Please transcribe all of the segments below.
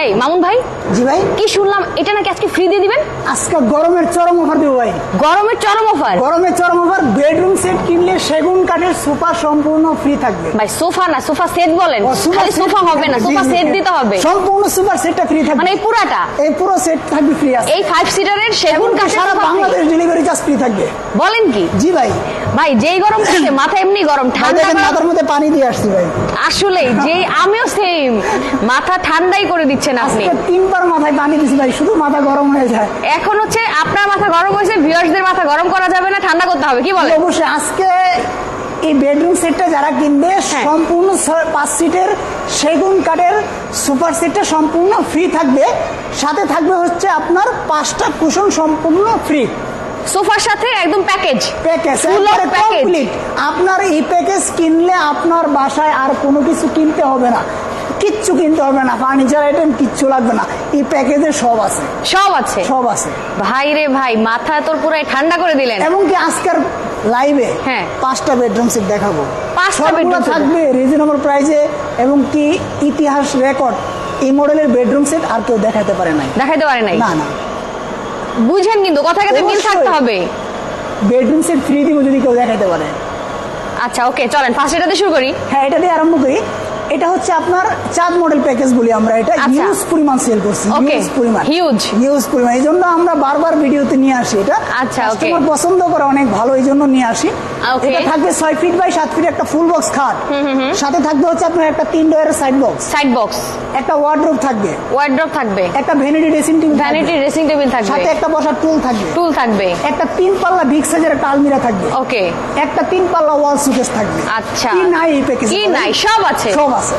এই মামুন ভাই? জি ভাই। কি শুনলাম এটা নাকি আজকে ফ্রি দিয়ে দিবেন? আজকে গরমের চরম অফার দেবো ভাই। গরমের চরম অফার গরমের চরম অফার বেডরুম সেট কিনলে সেগুন কাঠের সোফা সম্পূর্ণ ফ্রি থাকবে। ভাই সোফা না সোফা সেট বলেন। খালি সোফা হবে না সোফা সেট দিতে হবে। সম্পূর্ণ সুপার সেটটা ফ্রি থাকবে। মানে এই পুরাটা? এই পুরো সেট থাকবে ফ্রি আছে। এই ফাইভ সিটারের সেগুন কাঠের সারা বাংলাদেশ ডেলিভারি চার্জ ফ্রি থাকবে। বলেন কি? জি ভাই। ভাই যেই গরম পড়ছে মাথা এমনি গরম ঠান্ডা মাথার মধ্যে পানি দিয়ে আসছি ভাই। আসলে যে আমিও সেম মাথা ঠান্ডাই করে দিচ্ছেন আপনি। তিনবার মাথায় পানি দিছি ভাই শুধু মাথা গরম হয়ে যায়। এখন হচ্ছে আপনার মাথা গরম হয়েছে ভিউয়ার্সদের মাথা গরম করা যাবে না ঠান্ডা করতে হবে কি বলেন? অবশ্যই আজকে এই বেডরুম সেটটা যারা কিনবে হ্যাঁ। সম্পূর্ণ পাঁচ সিটের সেগুন কাঠের সুপার সেটটা সম্পূর্ণ ফ্রি থাকবে। সাথে থাকবে হচ্ছে আপনার পাঁচটা কুশন সম্পূর্ণ ফ্রি সোফার সাথে একদম প্যাকেজ প্যাকেজ। কমপ্লিট আপনার এই প্যাকেজ কিনলে আপনার বাসায় আর কোনো কিছু কিনতে হবে না। কিচ্ছু কিনতে হবে না ফার্নিচার আইটেম কিচ্ছু লাগবে না। এই প্যাকেজে সব আছে। সব আছে? সব আছে। ভাই রে ভাই মাথা তোর পুরো ঠান্ডা করে দিলেন। এবং কি আজকের লাইভে হ্যাঁ। পাঁচটা বেডরুম সেট দেখাবো। পাঁচটা bedroom থাকবে রিজনেবল প্রাইসে এবং কি ইতিহাস রেকর্ড এই মডেলের বেডরুম সেট আর কেউ দেখাতে পারে নাই। দেখাইতে পারে নাই? না না। বুঝেন কিন্তু কথা কথা মিল থাকতে হবে। বেডরুম সেট ফ্রি দিব যদি কেউ দেখাতে পারে। আচ্ছা ওকে চলেন ফার্স্ট এটা দিয়ে শুরু করি। হ্যাঁ এটা দিয়ে আরম্ভ করি। এটা হচ্ছে আপনার চাঁদ মডেল প্যাকেজ বলি আমরা এটা। আচ্ছা। হিউজ পরিমাণ সেল করছি হিউজ পরিমাণ। হিউজ পরিমাণ। এই জন্য আমরা বারবার ভিডিওতে নিয়ে আসি এটা। আচ্ছা। কাস্টমার পছন্দ করে অনেক ভালো এই জন্য নিয়ে আসি। এটা থাকবে ছয় ফিট বাই সাত ফিট একটা ফুল বক্স খাট। সাথে থাকবে হচ্ছে আপনার একটা তিন ডোয়ারের সাইড বক্স সাইড বক্স একটা ওয়ার্ড্রোব থাকবে। ওয়ার্ড্রপ থাকবে। একটা vanity dressing table vanity dressing table থাকবে। সাথে একটা বসার টুল থাকবে। টুল থাকবে। একটা তিন পাল্লা বিগ সাইজের একটা আলমিরা থাকবে। ওকে একটা তিন পাল্লা ওয়াল সুকেস থাকবে। আচ্ছা। কি নাই এই প্যাকেজ কি নাই? সব আছে। সব আছে। আছে?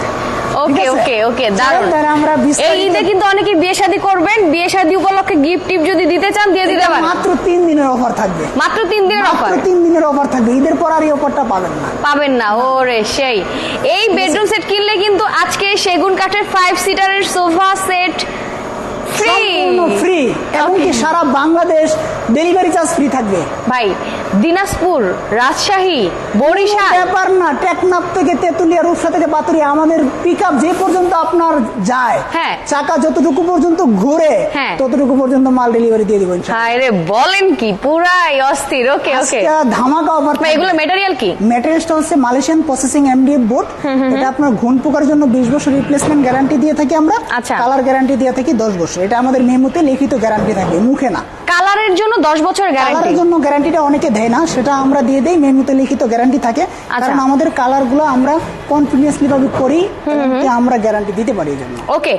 ওকে ওকে ওকে দারুণ আমরা এই ঈদে কিন্তু অনেকে বিয়ে শাদী করবেন। বিয়ে শাদী উপলক্ষে গিফট টিপ যদি দিতে চান দিয়ে দিতে পারেন। মাত্র তিন দিনের অফার থাকবে। মাত্র তিন দিনের অফার তিন দিনের অফার থাকবে। ঈদের পর আর এই অফারটা পাবেন না। পাবেন না ওরে সেই। এই বেডরুম সেট কিনলে কিন্তু আজকে সেগুন কাঠের ফাইভ সিটারের সোফা সেট সম্পূর্ণ ফ্রি এবং কি সারা বাংলাদেশ ডেলিভারি চার্জ ফ্রি থাকবে। ভাই দিনাজপুর রাজশাহী বরিশাল। ব্যাপার না টেকনাফ থেকে তেতুলিয়া রূপসা থেকে আমাদের পিক যে পর্যন্ত আপনার যায় হ্যাঁ। চাকা যতটুকু পর্যন্ত ঘুরে হ্যাঁ। ততটুকু পর্যন্ত মাল ডেলিভারি দিয়ে দিবেন বলেন কি পুরাই অস্থির। ওকে ওকে ধামাকা অফার এগুলো মেটেরিয়াল কি? ম্যাটেরিয়ালসটা হচ্ছে মালয়েশিয়ান প্রসেসিং এমডিএফ বোর্ড এটা আপনার ঘুণ পোকার জন্য বিশ বছর রিপ্লেসমেন্ট গ্যারান্টি দিয়ে থাকি আমরা। আচ্ছা। কালার গ্যারান্টি দিয়ে থাকি দশ বছর। এটা আমাদের মেমোতে লিখিত গ্যারান্টি থাকে মুখে না। কালারের জন্য দশ বছর গ্যারান্টি কালারের জন্য গ্যারান্টিটা অনেকে দেয় না সেটা আমরা দিয়ে দেই মেমোতে লিখিত গ্যারান্টি থাকে। আচ্ছা। কারণ আমাদের কালারগুলো আমরা কনফিডেন্সলি ভাবে করি আমরা গ্যারান্টি দিতে পারি এই জন্য ওকে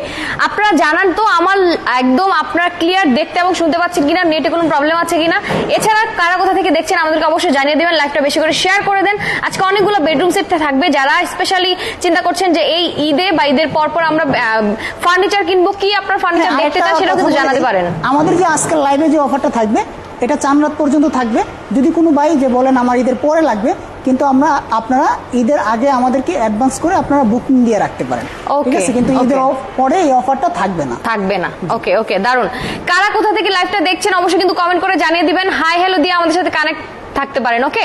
আপনারা জানান তো আমার একদম আপনারা ক্লিয়ার দেখতে এবং শুনতে পাচ্ছেন কিনা নেটে কোনো প্রবলেম আছে কিনা? এছাড়া কারা কোথা থেকে দেখছেন আমাদেরকে অবশ্যই জানিয়ে দেবেন লাইভটা বেশি করে শেয়ার করে দেন। আজকে অনেকগুলো বেডরুম সেট থাকবে যারা স্পেশালি চিন্তা করছেন যে এই ঈদে বা ঈদের পর পর আমরা ফার্নিচার কিনবো কি আপনার ফার্নিচার দেখতে চান সেটাও কিন্তু জানাতে পারেন। আমাদের যে আজকের লাইভে যে অফারটা থাকবে এটা চান রাত পর্যন্ত থাকবে। যদি কোনো ভাই যে বলেন আমার ঈদের পরে লাগবে কিন্তু আমরা আপনারা ঈদের আগে আমাদেরকে অ্যাডভান্স করে আপনারা বুকিং দিয়ে রাখতে পারেন। ঠিক আছে? কিন্তু ঈদের পরে এই অফারটা থাকবে না। থাকবে না। ওকে ওকে দারুণ কারা কোথা থেকে লাইভটা দেখছেন অবশ্যই কিন্তু কমেন্ট করে জানিয়ে দিবেন। হাই হ্যালো দিয়ে আমাদের সাথে কানেক্ট থাকতে পারেন ওকে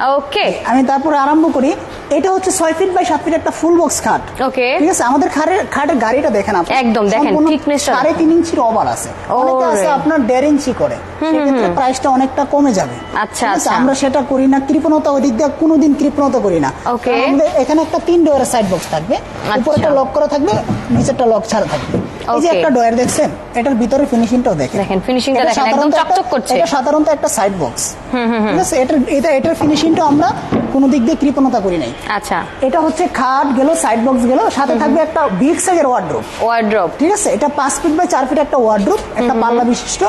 ওকে আমি তারপরে আরম্ভ করি। এটা হচ্ছে ছয় ফিট বাই সাত ফিট একটা ফুল বক্স খাট। ওকে ঠিক আছে? আমাদের খাটের খাটের গাড়িটা দেখেন আপনি। একদম দেখেন, সাড়ে তিন ইঞ্চির ওভার আছে। অনেকে আছে আপনার দেড় ইঞ্চি করে। সেক্ষেত্রে প্রাইসটা অনেকটা কমে যাবে। আচ্ছা, আচ্ছা। আমরা সেটা করি না। কৃপণতা ওই দিক দিয়ে কোনোদিন কৃপণতা করি না। আমাদের এখানে একটা তিন ডোয়ারের সাইড বক্স থাকবে। উপরেটা লক করা থাকবে নিচেরটা লক ছাড়া থাকবে। এই যে একটা ডয়ার দেখছেন? এটার ভিতরে ফিনিশিংটাও দেখেন। দেখেন, finishing দেখেন, একদম চকচক করছে। এটা সাধারণত একটা সাইড বক্স ঠিক আছে? এটার এটা এটার ফিনিশিংটা আমরা কোনো দিক দিয়ে কৃপণতা করি নাই। আচ্ছা। এটা হচ্ছে খাট গেল সাইড বক্স গেল সাথে থাকবে একটা বিগ সাইজের ওয়ার্ড্রোপ ওয়ার্ড্রপ ঠিক আছে? এটা পাঁচ ফিট বাই চার ফিট একটা ওয়ার্ড্রোপ একটা পাল্লা বিশিষ্ট।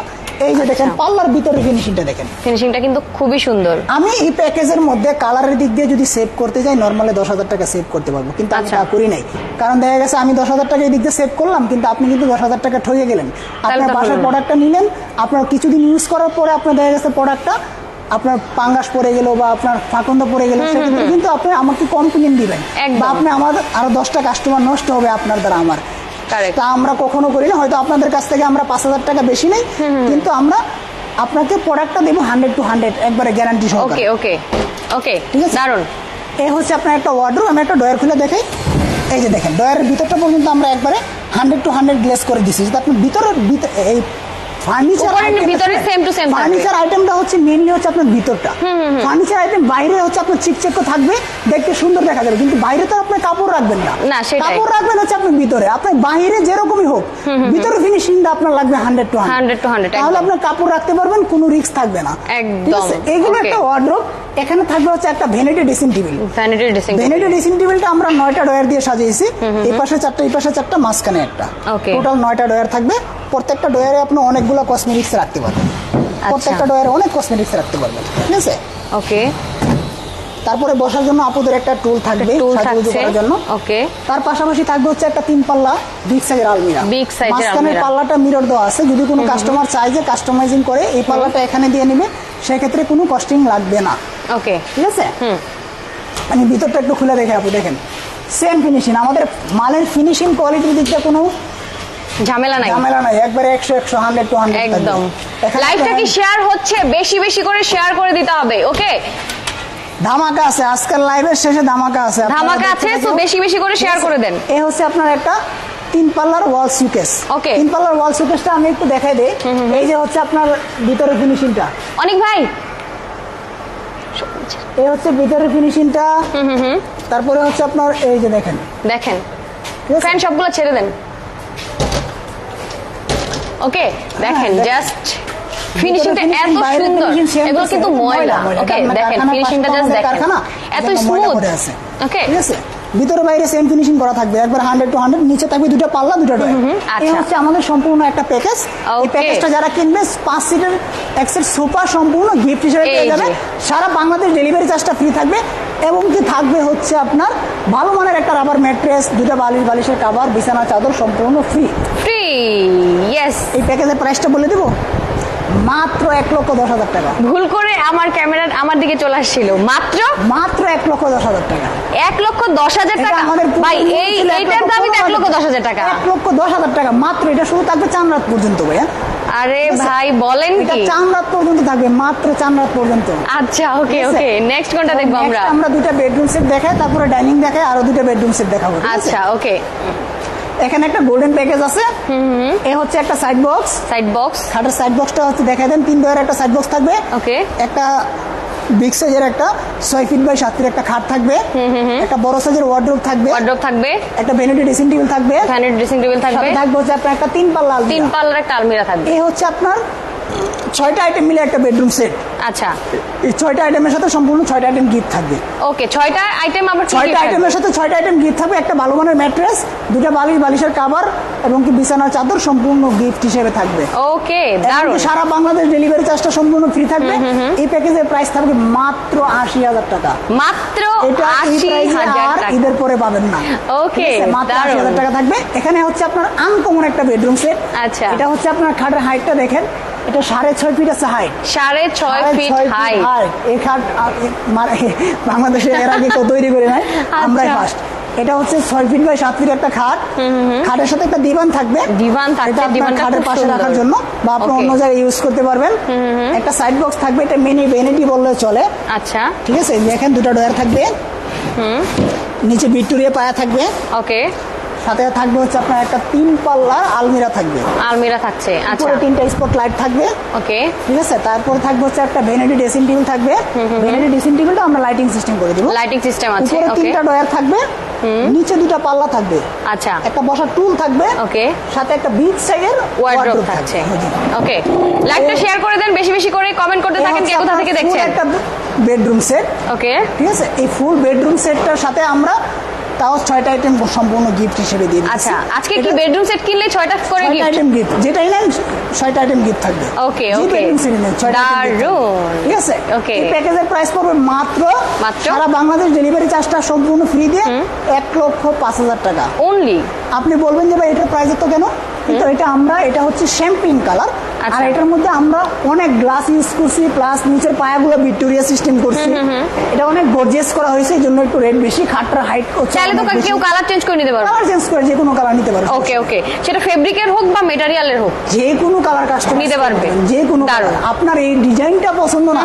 এই যে দেখেন আচ্ছা। পাল্লার ভিতরে ফিনিশিংটা দেখেন। ফিনিশিংটা কিন্তু খুবই সুন্দর। আমি এই প্যাকেজের মধ্যে কালারের দিক দিয়ে যদি সেভ করতে যাই নর্মালি দশ হাজার টাকা সেভ করতে পারব। কিন্তু আমি আচ্ছা। তা করি নাই। কারণ দেখা গেছে আমি দশ হাজার টাকা এই দিক দিয়ে সেভ করলাম কিন্তু আপনি কিন্তু দশ হাজার টাকা ঠকে গেলেন। আপনার বাসার প্রোডাক্টটা নিলেন আপনার কিছুদিন ইউজ করার পরে আপনার দেখা গেছে প্রোডাক্টটা আপনার পাঙ্গাস পড়ে গেল বা আপনার ফাঁকন্দ পড়ে গেল সেক্ষেত্রে কিন্তু আপনি আমাকে কমপ্লেন দিবেন। বা আপনি আমার আরও দশটা কাস্টমার নষ্ট হবে আপনার দ্বারা আমার. তা আমরা কখনো করি না হয়তো আপনাদের কাছ থেকে আমরা পাঁচ হাজার টাকা বেশি নেই কিন্তু আমরা আপনাকে প্রোডাক্টটা দেবো হান্ড্রেড টু হান্ড্রেড একবারে গ্যারান্টি সহ ওকে ওকে ওকে ঠিক আছে? দারুণ এ হচ্ছে আপনার একটা ওয়ার্ড্রোব আমি একটা ডয়ার খুলে দেখাই। এই যে দেখেন ডয়ারের ভিতরটা পর্যন্ত আমরা একবারে হান্ড্রেড টু হান্ড্রেড গ্লেস করে দিচ্ছি যাতে আপনি ভিতরের ভিতরে এই ফার্নিচার উপরে ভিতরে same to same ফার্নিচার আইটেমটা হচ্ছে মেনলি হচ্ছে আপনার ভিতরটা। ফার্নিচার আইটেম বাইরে হচ্ছে আপনার চিকচেক থাকবে দেখতে সুন্দর দেখা যাবে। কিন্তু বাইরে তো আপনি কাপড় রাখবেন না। না, কাপড় রাখবেন হচ্ছে আপনি ভিতরে। আপনার বাইরে যেরকমই হোক ভিতরে ফিনিশিংটা আপনার লাগবে হান্ড্রেড টু 100 to 100, তাহলে আপনার কাপড় রাখতে পারবেন কোনো রিস্ক থাকবে না। একদম, এগুলো একটা ওয়ার্ড্রোব এখানে থাকবে হচ্ছে একটা vanity dressing table vanity dressing vanity dressing টেবিলটা আমরা নয়টা ডয়ার দিয়ে সাজিয়েছি। এই পাশে চারটা এই পাশে চারটা মাঝখানে একটা। টোটাল নয়টা ডয়ার থাকবে। প্রত্যেকটা ডয়ারে আপনি অনেকগুলো কসমেটিক্স রাখতে পারবেন। আচ্ছা। প্রত্যেকটা ডয়ারে অনেক কসমেটিক্স রাখতে পারবেন ঠিক আছে? ওকে। তারপরে বসার জন্য আপুদের একটা টুল থাকবে সাজুগুজু করার জন্য। ওকে। তার পাশাপাশি থাকবে হচ্ছে একটা তিন পাল্লা বিগ সাইজের আলমিরা। Size এর মাঝখানের পাল্লাটা মিরর দেওয়া আছে। যদি কোনো কাস্টমার চাই যে কাস্টমাইজিং করে এই পাল্লাটা এখানে দিয়ে নেবে সেক্ষেত্রে কোনো কস্টিং লাগবে না। ওকে। ঠিক আছে? হুম। আমি ভিতরটা একটু খুলে দেখে আপনি দেখেন। সেম ফিনিশিং আমাদের মালের ফিনিশিং কোয়ালিটির দিকটা কোনো ঝামেলা নাই। ঝামেলা নাই একবারে একশো একশো হান্ড্রেড টু হান্ড্রেড একদম। লাইভটা কি শেয়ার হচ্ছে? বেশি বেশি করে শেয়ার করে দিতে হবে ওকে ধামাকা আছে আজকাল লাইভের শেষে ধামাকা আছে। ধামাকা আছে তো বেশি বেশি করে শেয়ার করে দেন। এ হচ্ছে আপনার একটা তিন পাল্লার ওয়াল সুকেস Okay. তিন পাল্লার ওয়াল সুকেসটা আমি একটু দেখাই দিই। এই যে হচ্ছে আপনার ভিতরের ফিনিশিংটা অনেক ভাই! এই হচ্ছে ভিতরের ফিনিশিংটা তারপরে হচ্ছে আপনার এই যে দেখেন। দেখেন। ফ্যান সবগুলো ছেড়ে দেন। ওকে দেখেন জাস্ট ফিনিশিংটা এত সুন্দর। এগুলো কিন্তু ময়লা ময়লা। ওকে দেখেন ফিনিশিংটা জাস্ট দেখেন। এত স্মুথ ওকে ঠিক আছে? ভিতরে বাইরে সেম ফিনিশিং করা থাকবে। একবার হান্ড্রেড টু হান্ড্রেড নিচে থাকবে দুটো পাল্লা দুটো ডয় এই আচ্ছা। হচ্ছে আমাদের সম্পূর্ণ একটা প্যাকেজ এই Okay. প্যাকেজটা যারা কিনবে পাঁচ সিটের এক্সের সোফা সম্পূর্ণ গিফট হিসেবে পেয়ে যাবে। সারা বাংলাদেশ ডেলিভারি চার্জটা ফ্রি থাকবে। এবং কি থাকবে হচ্ছে আপনার ভালো মানের একটা রাবার ম্যাট্রেস দুটো বালিশ বালিশের কাভার বিছানা চাদর সম্পূর্ণ ফ্রি ফ্রি ইয়েস এই প্যাকেজের প্রাইসটা বলে দেবো? মাত্র এক লক্ষ দশ হাজার টাকা। ভুল করে আমার ক্যামেরা আমার দিকে চলে আসছিল। মাত্র? মাত্র এক লক্ষ দশ হাজার টাকা। এক লক্ষ দশ হাজার টাকা? আমাদের ভাই এই এইটার দামই এক লক্ষ দশ হাজার টাকা। এক লক্ষ দশ হাজার টাকা। মাত্র এটা শুধু থাকবে চান রাত পর্যন্ত ভাইয়া। আরে ভাই বলেন কি? চান রাত পর্যন্ত থাকবে মাত্র চান রাত পর্যন্ত। আচ্ছা ওকে ওকে নেক্সট কোনটা দেখব আমরা? আমরা দুটো বেডরুম সেট দেখাই তারপরে ডাইনিং দেখাই আরও দুটো বেডরুম সেট দেখাবো আচ্ছা ওকে এখানে একটা গোল্ডেন প্যাকেজ আছে। এ হচ্ছে একটা সাইড বক্স সাইড বক্স খাটের সাইড বক্সটা হচ্ছে দেখাই দেন তিন ডয়ের একটা সাইড বক্স থাকবে। ওকে একটা বিগ সাইজের একটা ছয় ফিট বাই সাত ফিট একটা খাট থাকবে। একটা বড় সাইজের ওয়ার্ড্রোব থাকবে। ওয়ার্ড্রোব থাকবে। একটা ভ্যানিটি ড্রেসিং টেবিল থাকবে। ভ্যানিটি ড্রেসিং টেবিল থাকবে। থাকবে হচ্ছে আপনার একটা তিন পাল্লা তিন পাল্লার একটা আলমিরা থাকবে। এই হচ্ছে আপনার ছয়টা আইটেম মিলে একটা বেডরুম সেট আচ্ছা। এই ছয়টা আইটেমের সাথে সম্পূর্ণ ছয়টা আইটেম গিফট থাকবে। ওকে ছয়টা আইটেম কি ছয়টা আইটেমের সাথে ছয়টা আইটেম গিফট থাকবে একটা ভালো মানের ম্যাট্রেস দুটা বালিশ বালিশের কাভার এবং কি বিছানার চাদর সম্পূর্ণ গিফট হিসেবে থাকবে। ওকে দারুণ সারা বাংলাদেশ ডেলিভারি চার্জটা সম্পূর্ণ ফ্রি থাকবে। এই প্যাকেজের প্রাইস থাকবে মাত্র আশি হাজার টাকা। মাত্র এটা ঈদের পরে পাবেন না। আছে? মাত্র আশি হাজার টাকা থাকবে। এখানে হচ্ছে আপনার আনকমন একটা বেডরুম সেট আচ্ছা। এটা হচ্ছে আপনার খাটের হাইটটা দেখেন। এটা সাড়ে ছয় ফিট আছে হাইট সাড়ে ছয় ফিট হাই এই খাট মানে বাংলাদেশে এর আগে কেউ তৈরি করে নাই। আমরাই আচ্ছা। ফার্স্ট এটা হচ্ছে ছয় ফিট বাই সাত ফিট একটা খাট। খাটের সাথে একটা দিবান থাকবে। দিবান থাকবে, আপনার খাটের পাশে। রাখার জন্য বা আপনি অন্য জায়গায় ইউজ করতে পারবেন। একটা সাইড বক্স থাকবে এটা মিনি ভ্যানিটি বললে চলে। আচ্ছা। ঠিক আছে? দেখেন দুটো ডয়ার থাকবে। নিচে ভিক্টোরিয়া পায়া থাকবে। ওকে সাথে থাকবে হচ্ছে আপনার একটা তিন পাল্লার আলমিরা থাকবে। আলমিরা থাকছে আচ্ছা। তিনটা স্পট লাইট থাকবে। ওকে। ঠিক আছে? তারপর থাকবে হচ্ছে একটা ভ্যানিটি ড্রেসিং টেবিল থাকবে। ভ্যানিটি ড্রেসিং টেবিলটা আমরা লাইটিং সিস্টেম করে দিব। লাইটিং সিস্টেম আছে ওকে। তিনটা ডয়ার থাকবে। নিচে দুটো পাল্লা থাকবে। আচ্ছা। একটা বসার টুল থাকবে। ওকে। সাথে একটা বিগ সাইজের ওয়ার্ড্রপ থাকছে। ওকে। লাইভটা শেয়ার করে দেন বেশি বেশি করে কমেন্ট করতে থাকেন কে কোথা থেকে দেখছেন? একটা বেডরুম সেট ওকে। ঠিক আছে? এই ফুল বেডরুম সেটটার সাথে আমরা তাও ছয়টা আইটেম সম্পূর্ণ গিফট হিসেবে দিয়ে আচ্ছা আজকে কি এটা- বেডরুম সেট কিনলে ছয়টা করে গিফট আইটেম গিফট যেটাই নেন ছয়টা আইটেম গিফট থাকবে। ওকে থাকবে। দারুণ। ঠিক আছে? Okay. এই প্যাকেজের প্রাইস পড়বে মাত্র মাত্র? সারা বাংলাদেশ ডেলিভারি চার্জটা সম্পূর্ণ ফ্রি দিয়ে এক লক্ষ পাঁচ হাজার টাকা। অনলি আপনি বলবেন যে ভাই এটার প্রাইস তো কেন? কিন্তু এটা আমরা এটা হচ্ছে শ্যাম্পিং কালার। আর এটার মধ্যে আমরা অনেক গ্লাস ইউজ করছি প্লাস নিচের পায়াগুলো ভিক্টোরিয়া সিস্টেম করছি। এটা অনেক গর্জিয়াস করা হয়েছে এই জন্য একটু রেট বেশি খাটটার হাইট হচ্ছে চাইলে তো কেউ কালার চেঞ্জ করে নিতে পারবে কালার চেঞ্জ করে যে কোনো কালার নিতে পারবে ওকে ওকে সেটা ফেব্রিকের হোক বা মেটারিয়ালের হোক। যে কোনো কালার কাস্টমার নিতে পারবে। যে কোনো আপনার এই ডিজাইনটা পছন্দ না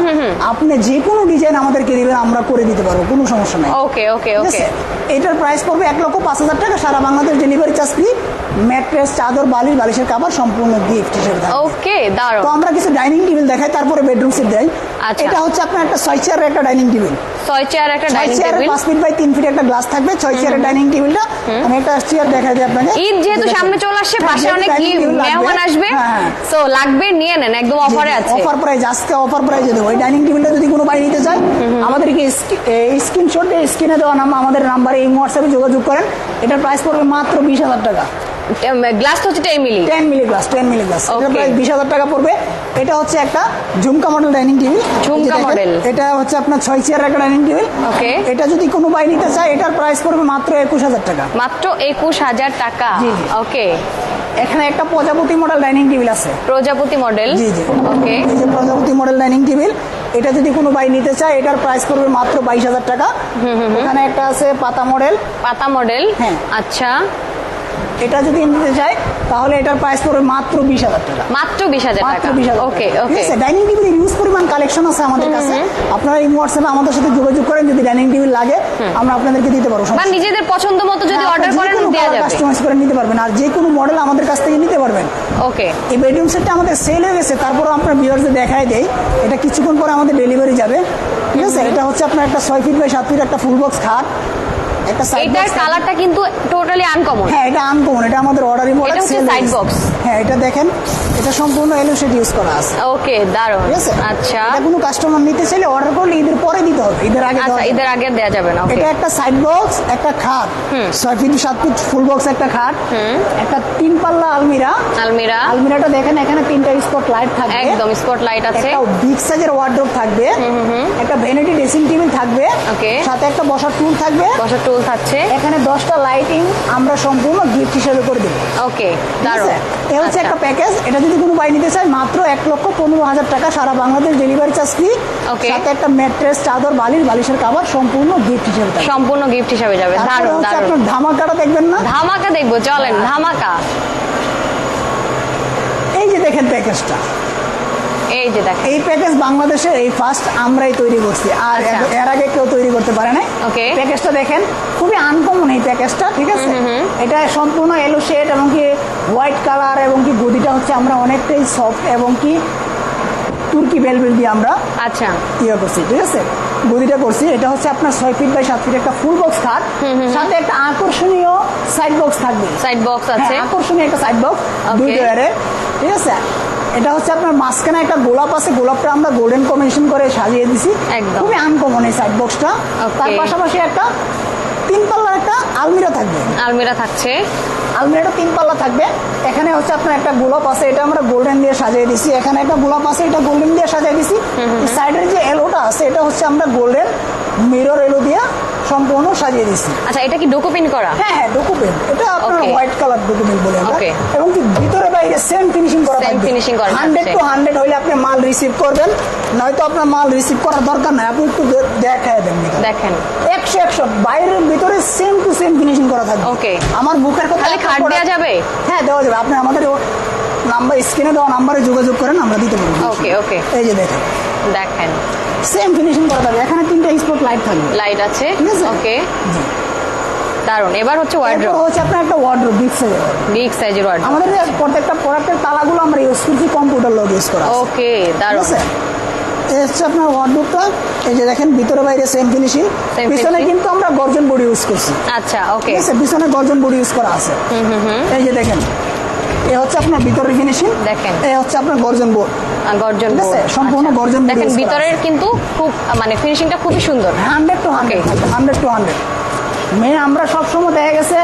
আপনি যে কোনো ডিজাইন আমাদেরকে দিবেন আমরা করে দিতে পারব কোনো সমস্যা নাই। ওকে ওকে ওকে এটার প্রাইস পড়বে এক লক্ষ পাঁচ হাজার টাকা সারা Bangladesh delivery charge free mattress চাদর বালিশ বালিশের সম্পূর্ণ গিফট হিসেবে ওকে দারুণ। তো আমরা কিছু ডাইনিং টেবিল দেখাই তারপরে বেডরুম সেট দেয় আচ্ছা। এটা হচ্ছে আপনার একটা ছয় চেয়ারের একটা ডাইনিং টেবিল ছয় চেয়ার একটা ডাইনিং টেবিল পাঁচ ফিট বাই তিন ফিট একটা গ্লাস থাকবে ছয় চেয়ারের ডাইনিং টেবিলটা আমি একটা চেয়ার দেখাই দিই আপনাকে। ঈদ যেহেতু সামনে চলে আসছে হ্যাঁ, পাশে অনেক। মেহমান আসবে। হ্যাঁ, তো লাগবে নিয়ে নেন একদম অফারে আছে। অফার প্রাইস আজকে অফার প্রাইসে দেবো। এই ডাইনিং টেবিলটা যদি কোনো বাই নিতে চায় আমাদেরকে স্ক্রিনশট স্ক্রিনে দেওয়া নাম আমাদের নাম্বারে এই হোয়াটসঅ্যাপে যোগাযোগ করেন। এটার প্রাইস পড়বে মাত্র বিশ হাজার টাকা। গ্লাস তো হচ্ছে ten milli ten milli glass ten milli glass. Price বিশ হাজার টাকা পড়বে। এটা হচ্ছে একটা ঝুমকা মডেল ডাইনিং টেবিল ঝুমকা model। এটা হচ্ছে আপনার ছয় চেয়ার একটা ডাইনিং টেবিল Okay. এটা যদি কোনো বাই নিতে চায় এটার প্রাইস পড়বে মাত্র একুশ হাজার টাকা। মাত্র একুশ হাজার টাকা। জি, জি। ওকে এখানে একটা প্রজাপতি মডেল ডাইনিং টেবিল আছে। প্রজাপতি মডেল জি জি। ওকে এই যে প্রজাপতি মডেল ডাইনিং টেবিল এটা যদি কোনো বাই নিতে চায় এটার প্রাইস পড়বে মাত্র বাইশ হাজার টাকা। এখানে একটা আছে পাতা মডেল পাতা মডেল হ্যাঁ। আচ্ছা। এটা যদি নিতে চায় তাহলে এটার প্রাইস পড়বে মাত্র বিশ হাজার টাকা। মাত্র বিশ হাজার টাকা। ওকে ওকে ডাইনিং টেবিলের ইউজ পরিমাণ কালেকশন আছে আমাদের কাছে। আপনারা এই হোয়াটসঅ্যাপে আমাদের সাথে যোগাযোগ করেন যদি ডাইনিং টেবিল লাগে আমরা আপনাদেরকে দিতে পারব নিজেদের পছন্দ মতো যদি হ্যাঁ, অর্ডার করেন দেওয়া যাবে। কাস্টমাইজ করে নিতে পারবেন আর যে কোনো মডেল আমাদের কাছ থেকে নিতে পারবেন। ওকে এই বেডরুম সেটটা আমাদের সেল হয়ে গেছে তারপরও আপনার ভিউয়ার্সদের দেখায় দেয় এটা কিছুক্ষণ পরে আমাদের ডেলিভারি যাবে। ঠিক আছে? এটা হচ্ছে আপনার একটা ছয় ফিট বাই সাত ফিট একটা ফুল বক্স খাট। একটা সাইড এটার কালারটা কিন্তু টোটালি আনকমন হ্যাঁ এটা আনকমন এটা আমাদের অর্ডারই এটা হচ্ছে side box। হ্যাঁ এটা দেখেন এটা সম্পূর্ণ এলো ইউজ করা আছে। ওকে দারুণ। ঠিক আছে? আচ্ছা। এটা কোনো কাস্টমার নিতে চাইলে অর্ডার করলে ঈদের পরে দিতে হবে ঈদের আগে আচ্ছা। ঈদের আগে দেওয়া যাবে না ওকে এটা একটা সাইড বক্স একটা খাট। ছয় ফিট সাত ফিট ফুল বক্স একটা খাট। একটা তিন পাল্লা আলমিরা। আলমিরা। আলমিরাটা দেখেন এখানে তিনটা স্পট লাইট থাকবে। একদম স্পট লাইট আছে। একটা বিগ সাইজের ওয়ার্ড্রোব থাকবে। একটা ভ্যানিটি ড্রেসিং টেবিল থাকবে। Okay. সাথে একটা বসার টুল থাকবে। বসার টুল থাকছে। এখানে দশটা লাইটিং আমরা সম্পূর্ণ গিফট হিসেবে করে দেবো। ওকে দারুণ। এ হচ্ছে। একটা প্যাকেজ এটা যদি কোনো বাই নিতে চায় মাত্র এক লক্ষ পনেরো হাজার টাকা সারা বাংলাদেশ ডেলিভারি চার্জ ফ্রি সাথে একটা ম্যাট্রেস চাদর বালিশ বালিশের কাবার সম্পূর্ণ গিফট হিসেবে সম্পূর্ণ গিফট হিসাবে যাবে। দারুণ ধামাকাটা দেখবেন না? ধামাকা দেখব চলেন ধামাকা। এই যে দেখেন প্যাকেজটা এই যে দেখ এই প্যাকেজ বাংলাদেশের এই ফার্স্ট আমরাই তৈরি করছি। আর আচ্ছা। এর- আগে কেউ তৈরি করতে পারে না Okay. প্যাকেজটা দেখেন খুবই আনকমন এই প্যাকেজটা ঠিক আছে? এটা সম্পূর্ণ এলো শেড এবং কি হোয়াইট কালার এবং কি গদিটা হচ্ছে আমরা অনেকটাই সফট এবং কি তুর্কি বেলবেল দিয়ে আমরা আচ্ছা। ইয়ে করছি ঠিক আছে? গদিটা করছি। এটা হচ্ছে আপনার ছয় ফিট বাই সাত ফিট একটা ফুল বক্স খাট। সাথে একটা আকর্ষণীয় সাইড বক্স থাকবে। সাইড বক্স আছে। হ্যাঁ, আকর্ষণীয় একটা সাইড বক্স দুই Okay. ঠিক আছে? এটা হচ্ছে আপনার মাঝখানে একটা গোলাপ আছে গোলাপটা আমরা গোল্ডেন কম্বিনেশন করে সাজিয়ে দিছি। খুবই আনকমন এই সাইড বক্সটা তার পাশাপাশি একটা তিন পাল্লার একটা আলমিরা থাকবে। আলমিরা থাকছে। আলমিরাটা তিন পাল্লা থাকবে। এখানে হচ্ছে আপনার একটা গোলাপ আছে এটা আমরা গোল্ডেন দিয়ে সাজিয়ে দিছি। এখানে একটা গোলাপ আছে এটা গোল্ডেন দিয়ে সাজিয়ে দিছি। সাইডের যে এলোটা আছে এটা হচ্ছে আমরা গোল্ডেন মিরর এলো দিয়ে সম্পূর্ণ সাজিয়ে দিছি। আচ্ছা এটা কি ডোকোপিন করা? হ্যাঁ হ্যাঁ ডকুমেন্ট এটা আপনার হোয়াইট কালার ডকুমেন্ট বলে আমরা। এবং কি ভিতরে বাইরে সেম ফিনিশিং করা থাকবে। finishing করা হান্ড্রেড থাকছে। টু হান্ড্রেড হইলে আপনি মাল রিসিভ করবেন। নয়তো আপনার মাল রিসিভ করার দরকার নাই। আপনি একটু দেখায় দেন দেখেন। একশো একশো। বাইরের ভিতরে সেম টু সেম ফিনিশিং করা থাকবে। Okay. আমার বুকের কথা খাট দেওয়া যাবে? হ্যাঁ দেওয়া যাবে। আপনি আমাদের নাম্বার স্ক্রিনে দেওয়া নাম্বারে যোগাযোগ করেন আমরা দিতে পারব। ওকে ওকে এই যে দেখেন। দেখেন। সেম ফিনিশিং করা থাকবে এখানে তিনটা স্পট লাইট থাকবে। লাইট আছে? ওকে জি। দারুণ। এবার হচ্ছে ওয়ার্ড্রোব হচ্ছে আপনার একটা ওয়ার্ড্রোব বিগ সাইজের বিগ সাইজের ওয়ার্ড্রোব আমাদের প্রত্যেকটা প্রোডাক্টের তালাগুলো আমরা ইউজ করছি কম্পিউটার লোড ইউজ করা। ওকে ঠিক দারুণ আছে এই হচ্ছে আপনার ওয়ার্ডরোবটা এই যে দেখেন ভিতরে বাইরে সেম ফিনিশিং পিছনে কিন্তু আমরা গর্জন বডি ইউজ করছি। আচ্ছা ওকে ঠিক আছে? পিছনে গর্জন বডি ইউজ করা আছে। এই যে দেখেন এই হচ্ছে আপনার ভিতরের ফিনিশিং দেখেন। এই হচ্ছে আপনার গর্জন বোর্ড গর্জন সম্পূর্ণ আচ্ছা। গর্জন দেখেন ভিতরের কিন্তু খুব মানে ফিনিশিংটা খুবই সুন্দর। Hundred to hundred hundred to hundred মেয়ে আমরা সবসময় দেখা গেছে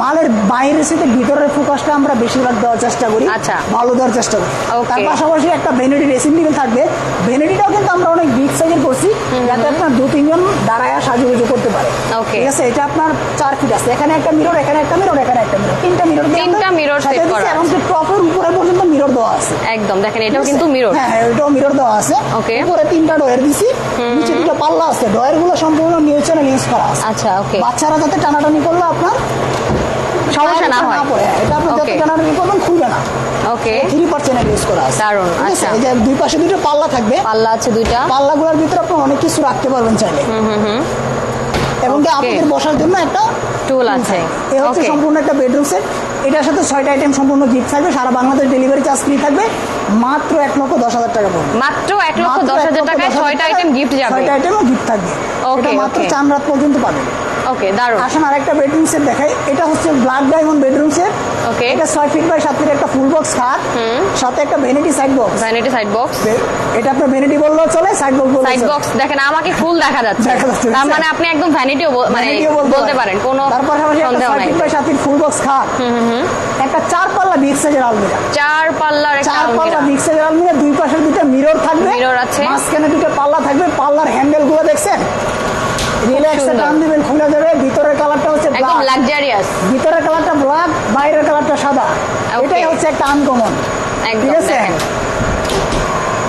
মালের বাইরের সাথে ভিতরের ফোকাসটা আমরা বেশিরভাগ দেওয়ার চেষ্টা করি আচ্ছা। ভালো দেওয়ার চেষ্টা করি। তার পাশাপাশি একটা ভেনিটি ড্রেসিং টেবিল থাকবে। ভেনিটিটাও কিন্তু আমরা অনেক বিগ সাইজের করছি যাতে আপনার দু তিনজন দাঁড়ায় সাজুগুজু করতে পারে। ঠিক আছে? এটা আপনার চার ফিট আছে। এখানে একটা মিরর এখানে একটা মিরর এখানে একটা মিরর তিনটা মিরর তিনটা set করা এবং টপের উপরে পর্যন্ত মিরর দেওয়া আছে। একদম দেখেন এটাও কিন্তু মিরর হ্যাঁ হ্যাঁ এটাও মিরর দেওয়া আছে। Okay. উপরে তিনটা ডয়ের দিছি। নিচে দুটো পাল্লা আছে। ডয়েরগুলো সম্পূর্ণ নিউট্রাল ইউজ করা আছে। আচ্ছা ওকে বাচ্চারা যাতে টানাটানি করলে আপনার সমস্যা না হয়। এটা আপনি যত. টানাটানি করবেন খুলবে না। ওকে থ্রি পার্সেন্ট ইউজ করা আছে। আছে? আচ্ছা। এই যে দুই পাশে দুটো পাল্লা থাকবে। পাল্লা আছে দুইটা। পাল্লাগুলোর ভিতরে আপনি অনেক কিছু রাখতে পারবেন চাইলে। এবং কি Okay. আপনাদের বসার জন্য একটা টুল আছে। এ হচ্ছে সম্পূর্ণ একটা বেডরুম সেট এটার সাথে ছয়টা আইটেম সম্পূর্ণ গিফট থাকবে সারা বাংলাদেশ ডেলিভারি চার্জ ফ্রি থাকবে মাত্র এক লক্ষ দশ হাজার টাকা পড়বে মাত্র এক লক্ষ দশ হাজার টাকায় ছয়টা আইটেম গিফট যাবে। ছয়টা আইটেমও গিফট থাকবে। ওকে মাত্র চার রাত পর্যন্ত পাবেন। ওকে দারুণ। আসুন আরেকটা বেডরুম সেট দেখাই। এটা হচ্ছে black diamond bedroom set Okay. এটা ছয় ফিট বাই সাত ফিট একটা ফুল বক্স খাট। সাথে একটা vanity side box vanity side box এটা আপনার ভ্যানিটি বললেও চলে সাইড বক্স বললেও সাইড বক্স দেখেন আমাকে ফুল দেখা যাচ্ছে। তার মানে আপনি একদম ভ্যানিটিও মানে বলতে পারেন। কোনো তার পাশাপাশি একটা সন্দেহ ফিট বাই সাত ফিট ফুল বক্স খাট। একটা চার পাল্লা বিগ সাইজের আলমিরা চার পাল্লার একটা চার পাল্লা বিগ সাইজের আলমিরা দুই পাশে দুটো মিরর থাকবে। Mirror আছে। মাঝখানে দুটো পাল্লা থাকবে। পাল্লার হ্যান্ডেলগুলো দেখছেন? রিল্যাক্সে টান দিবেন খুলে যাবে ভিতরের কালারটা হচ্ছে একদম লাক্সারিয়াস ভিতরের কালারটা ব্ল্যাক বাইরের কালারটা সাদা। এটাই হচ্ছে একটা আনকমন ঠিক আছে?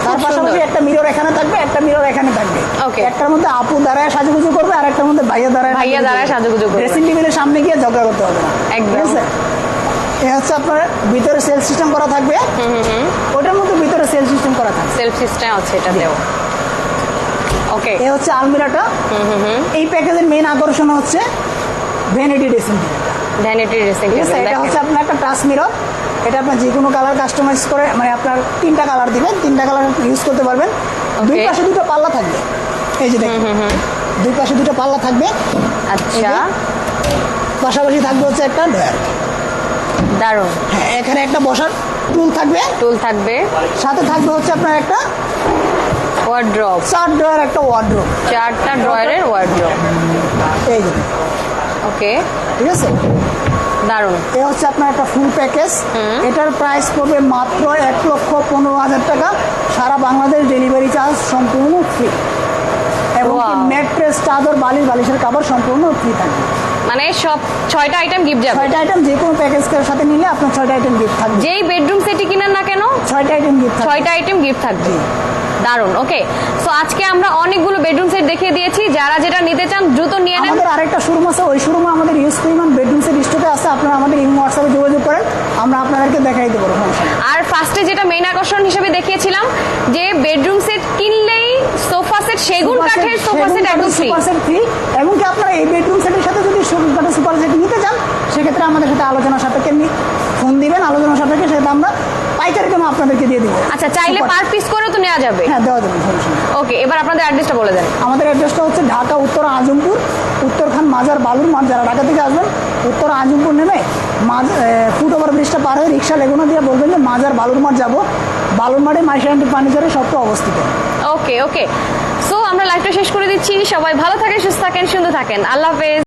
তার পাশাপাশি একটা মিরর এখানে থাকবে একটা মিরর এখানে থাকবে। Okay. একটার মধ্যে আপু দাঁড়ায় সাজুগুজু করবে আর একটার মধ্যে ভাইয়া দাঁড়ায় ভাইয়া দাঁড়ায় সাজুগুজু করবে। ড্রেসিং টেবিলের সামনে গিয়ে ঝগড়া করতে হবে না। একদম। ঠিক আছে? এ হচ্ছে আপনার ভিতরে সেল সিস্টেম করা থাকবে। ওটার মধ্যে ভিতরে সেল সিস্টেম করা থাকবে। সেলফ সিস্টেম আছে এটাতেও। ওকে এ হচ্ছে আলমিরাটা। এই প্যাকেজের মেন আকর্ষণ হচ্ছে ভ্যানিটি ড্রেসিং ভ্যানিটি ড্রেসিং এটা হচ্ছে আপনার একটা টাচ মিরর এটা আপনার যে কোনো কালার কাস্টমাইজ করে মানে আপনার তিনটা কালার দিবেন তিনটা কালার ইউজ করতে পারবেন। দুই পাশে দুটো পাল্লা থাকবে। এই যে দেখুন দুই পাশে দুটো পাল্লা থাকবে। আচ্ছা। পাশাপাশি থাকবে হচ্ছে একটা ডয়ার দারুণ। হ্যাঁ এখানে একটা বসার টুল থাকবে। টুল থাকবে। সাথে থাকবে হচ্ছে আপনার একটা ওয়ার্ড্রপ চার ডয়ার একটা ওয়ার্ড্রোব চারটা ড্রয়ারের ওয়ার্ড্রপ এই যে। ওকে ঠিক আছে? দারুণ। এ হচ্ছে আপনার একটা ফুল প্যাকেজ এটার প্রাইস পড়বে মাত্র এক লক্ষ পনেরো হাজার টাকা। সারা বাংলাদেশ ডেলিভারি চার্জ সম্পূর্ণ ফ্রি এবং. ম্যাট্রেস চাদর বালিশ বালিশের কাপড় সম্পূর্ণ ফ্রি থাকবে। মানে সব ছয়টা আইটেম গিফট যাবে? ছয়টা আইটেম যে কোনো প্যাকেজের সাথে নিলে আপনার ছয়টা আইটেম গিফট থাকবে। যেই বেডরুম সেটি কিনেন না কেন ছয়টা আইটেম গিফট ছয়টা আইটেম গিফট থাকবে। দারুণ ওকে সো আজকে আমরা অনেকগুলো বেডরুম সেট দেখিয়ে দিয়েছি। যারা যেটা নিতে চান দ্রুত নিয়ে নেন। আমাদের আরেকটা শোরুম আছে ওই শোরুমে আমাদের ইউজ পরিমাণ বেডরুম সেট স্টকে আছে। আপনারা আমাদের ইমো হোয়াটসঅ্যাপে যোগাযোগ করেন আমরা আপনাদেরকে দেখাই দেবো আর ফার্স্টে যেটা মেইন আকর্ষণ হিসেবে দেখিয়েছিলাম যে বেডরুম সেট কিনলেই সোফা সেট সেগুন কাঠের সোফা সেট একদম ফ্রি সুপার সেট ফ্রি এবং কি আপনারা এই বেডরুম সেটের সাথে যদি সেগুন কাঠের সুপার সেট নিতে চান সেক্ষেত্রে আমাদের সাথে আলোচনা সাপেক্ষে ফোন দিবেন। আলোচনা সাপেক্ষে সেটা আমরা পাইকারি দামে আপনাদেরকে দিয়ে দিব। আচ্ছা চাইলে পার পিস করেও তো নেওয়া যাবে? হ্যাঁ দেওয়া যাবে ওকে এবার আপনাদের অ্যাড্রেসটা বলে দেন। আমাদের অ্যাড্রেসটা হচ্ছে ঢাকা উত্তর আজমপুর উত্তরখান মাজার বালুর মাঠ। যারা ঢাকা থেকে আসবেন উত্তর আজমপুর নেমে মাঝ ফুট ওভার ব্রিজটা পার হয়ে রিক্সা লেগুনা দিয়ে বলবেন যে মাজার বালুর মাঠ যাব। বালুর মাঠে মাইশান্টি ফার্নিচারে সবটা অবস্থিত। ওকে ওকে সো আমরা লাইভটা শেষ করে দিচ্ছি। সবাই ভালো থাকেন সুস্থ থাকেন সুন্দর থাকেন। আল্লাহ হাফেজ।